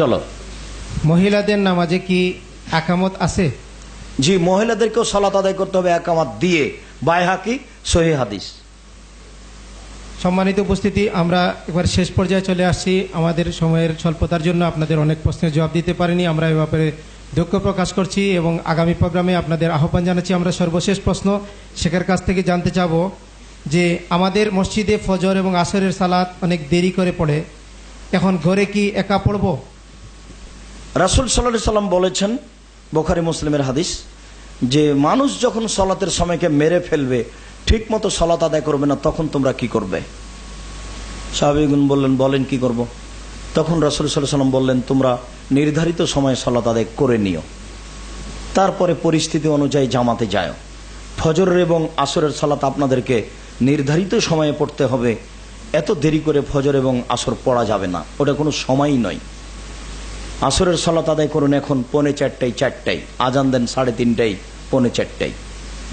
চলো। মহিলাদের নামাজে কি একামত আছে? জি মহিলাদেরকেও সালাত আদায় করতে হবে একামত দিয়ে। বাইহাকি সহি হাদিস। সম্মানিত উপস্থিতি আমরা এবার শেষ পর্যায়ে চলে আসছি। আমাদের সময়ের স্বল্পতার জন্য আপনাদের অনেক প্রশ্নের জবাব দিতে পারিনি। আমরা এ ব্যাপারে দুঃখ প্রকাশ করছি এবং আগামী প্রোগ্রামে আপনাদের আহ্বান জানাচ্ছি। আমরা সর্বশেষ প্রশ্ন শেখের কাছ থেকে জানতে চাব যে আমাদের মসজিদে ফজর এবং আসরের সালাত অনেক দেরি করে পড়ে। এখন ঘরে কি একা পড়ব? রাসুল সাল্লাহ সাল্লাম বলেছেন, বোখারি মুসলিমের হাদিস, যে মানুষ যখন সলাতের সময়কে মেরে ফেলবে ঠিক মতো সলাত আদায় করবে না, তখন তোমরা কি করবে? সাহাবিগুন বললেন, বলেন কি করব। তখন রাসুল সাল্লাহ সাল্লাম বললেন, তোমরা নির্ধারিত সময়ে সলাত আদায় করে নিও। তারপরে পরিস্থিতি অনুযায়ী জামাতে যায়। ফজরের এবং আসরের সালাত আপনাদেরকে নির্ধারিত সময়ে পড়তে হবে। এত দেরি করে ফজর এবং আসর পড়া যাবে না। ওটা কোনো সময়ই নয়। আসরের সালাত আদায় করুন এখন, পৌনে চারটায় চারটায়। আজান দেন সাড়ে তিনটায়, পৌনে চারটায়।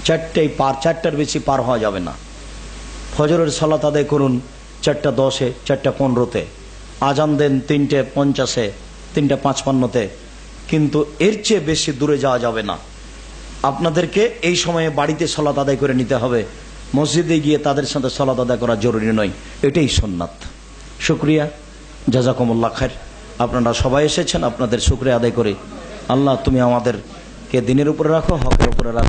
চারটায় পার, চারটার বেশি পার হওয়া যাবে না। ফজরের সালাত আদায় করুন চারটা দশে, চারটা পনেরোতে। আজান দেন তিনটে পঞ্চাশে, তিনটে পাঁচপান্নতে। কিন্তু এর চেয়ে বেশি দূরে যাওয়া যাবে না। আপনাদেরকে এই সময়ে বাড়িতে সলাত আদায় করে নিতে হবে। মসজিদে গিয়ে তাদের সাথে সলাত আদায় করা জরুরি নয়। এটাই সোননাথ শুক্রিয়া। জাজাকুমুল্লাহ খায়ের আপনারা সবাই এসেছেন, আপনাদের শুক্রে আদায় করে। আল্লাহ, তুমি আমাদেরকে দিনের উপরে রাখো, হকের উপরে রাখো।